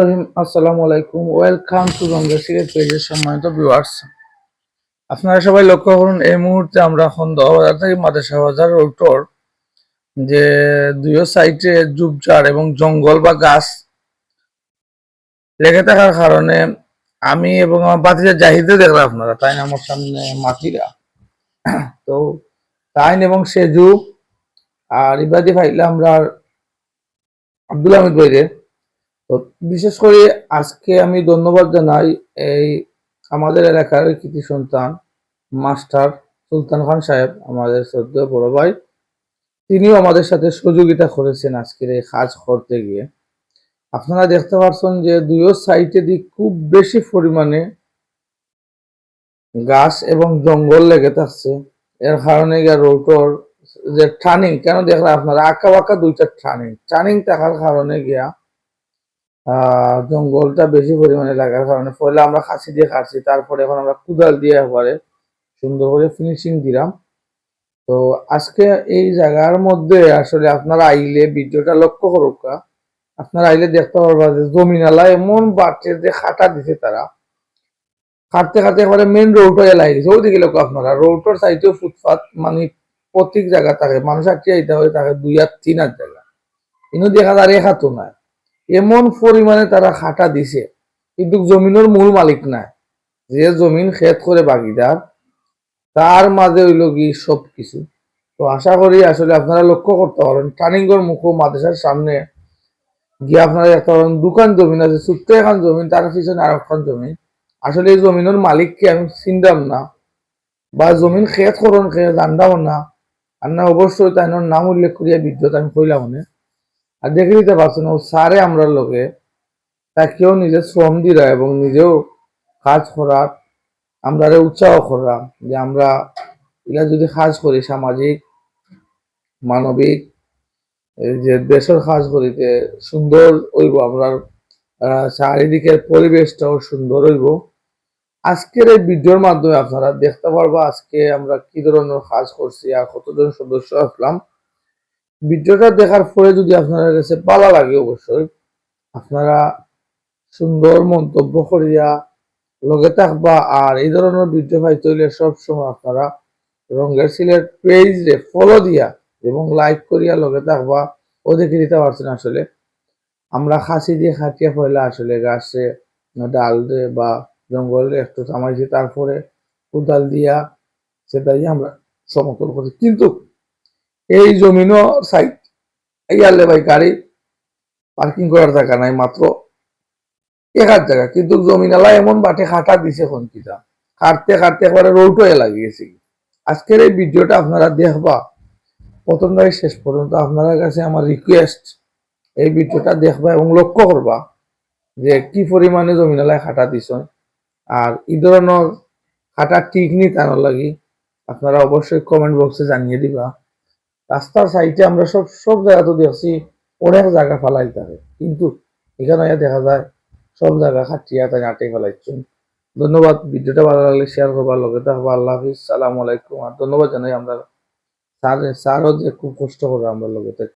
রহিম। আসসালামু আলাইকুম। Welcome to Ganga Sylhet পেজের সম্মানিত ভিউয়ার্স আপনারা সবাই লক্ষ্য করুন, এই মুহূর্তে আমরা এখন বাজার থেকে মাদেশা বাজার রোডটোর যে দুইও সাইডে ঝুপঝাড় এবং জঙ্গল বা গাছ লেগে থাকার কারণে আমি এবং আমার বাতিজা জাহিদে দেখলাম আপনারা, তাই না? আমার সামনে মাটিরা তো তাইন এবং সেজু আর ইবাদি ফাইলে আমরা আব্দুল হামিদ ভাইরে তো বিশেষ করে আজকে আমি ধন্যবাদ জানাই এই আমাদের এলাকার কৃতি সন্তান, মাস্টার সুলতান খান সাহেব, আমাদের শ্রদ্ধেয় বড় ভাই। তিনিও আমাদের সাথে সহযোগিতা করেছেন আজকের এই কাজ করতে গিয়ে। আপনারা দেখতে পাচ্ছেন যে দুইও সাইটে দিক খুব বেশি পরিমাণে গাছ এবং জঙ্গল লেগে থাকছে। এর কারণে রোটর যে টার্নিং কেন দেখলাম আপনারা আঁকা বাঁকা দুইটা টার্নিং টার্নিং থাকার কারণে গিয়া জঙ্গলটা বেশি পরিমাণে লাগার কারণে পয়লা আমরা খাসি দিয়ে কাটছি তারপরে এখন আমরা কুদাল দিয়ে একবারে সুন্দর করে ফিনিশিং দিলাম। তো আজকে এই জায়গার মধ্যে আসলে আপনারা আইলে ভিডিওটা লক্ষ্য করুক আপনারা আইলে দেখতে পারবা যে জমিনালা এমন বাটে যে খাটা দিছে তারা। খাটতে খাটতে একবারে মেন রোড এলাই লাই দিছে। ওইদিকে লোক আপনারা রোডটার সাইডেও ফুটপাত মানে প্রত্যেক জায়গা থাকে মানুষ আটকে আইতে হয় থাকে দুই আর তিন আর জায়গা। কিন্তু দেখা যায় হাতও নাই। এমন পরিমাণে তারা খাটা দিছে, কিন্তু জমিনের মূল মালিক নাই। যে জমিন খেত করে বাগিদার, তার মাঝে হইল কি সব কিছু তো আশা করি আসলে আপনারা লক্ষ্য করতে পারেন টার্নিংগর মুখ মাদ্রাসার সামনে গিয়ে আপনারা একটা দোকান জমিন আছে, ছোট্ট এখন জমিন, তার পিছনে আর একখান জমিন। আসলে এই জমিনের মালিককে আমি চিনতাম না? বা জমিন খেত করুন খেয়ে জানতাম না? আর না, অবশ্যই তাই নাম উল্লেখ করিয়া বিদ্যুৎ আমি কইলাম মনে আর দেখে দিতে পারছেন ও সারে আমরা লোকে তাকেও নিজে শ্রম দিরা এবং নিজেও কাজ করার আমরা উৎসাহ করা যে আমরা এগুলা যদি কাজ করি সামাজিক, মানবিক যে দেশের কাজ করিতে সুন্দর হইব, আমরা চারিদিকের পরিবেশটাও সুন্দর হইব। আজকের এই ভিডিওর মাধ্যমে আপনারা দেখতে পারব আজকে আমরা কি ধরনের কাজ করছি আর কতজন সদস্য আসলাম। ভিডিওটা দেখার পরে যদি আপনার কাছে ভালো লাগে, অবশ্যই আপনারা সুন্দর মন্তব্য করিয়া লগে থাকবা। আর এই ধরনের ভিডিও পাইতে হইলে সবসময় আপনারা রঙের সিলেট পেজ রে ফলো দিয়া এবং লাইক করিয়া লগে থাকবা। ও দেখে দিতে পারছেন আসলে। আমরা খাসি দিয়ে খাটিয়া পয়লা আসলে গাছে ডাল দে বা জঙ্গলে একটু থামাইছি, তারপরে কোদাল দিয়া সেটাই আমরা সমতল করি। কিন্তু এই জমিনও সাইড এই আলে ভাই গাড়ি পার্কিং করার জায়গা নাই, মাত্র এক হাত জায়গা কিন্তু জমিনালা এমন বাটে খাটা দিছে খন্তিটা কাটতে কাটতে একবারে রৌটো এ লাগিয়েছি। আজকের এই ভিডিওটা আপনারা দেখবা। প্রথম থেকে শেষ পর্যন্ত আপনাদের কাছে আমার রিকোয়েস্ট এই ভিডিওটা দেখবা এবং লক্ষ্য করবা যে কি পরিমাণে জমিনালায় খাটা দিছ। আর এই ধরনের খাটা ঠিক নি লাগি আপনারা অবশ্যই কমেন্ট বক্সে জানিয়ে দিবা। রাস্তার সাইডে আমরা সব সব জায়গা তো দেখছি অনেক জায়গা ফালাই থাকে কিন্তু এখানে দেখা যায় সব জায়গা খাটিয়া তাই আটে ফেলাইছেন। ধন্যবাদ, ভিডিওটা ভালো লাগলে শেয়ার করবার লগে থাকব। আল্লাহ হাফিজ, সালাম আলাইকুম। আর ধন্যবাদ জানাই আমরা স্যার স্যারও যে খুব কষ্ট করে আমরা লগে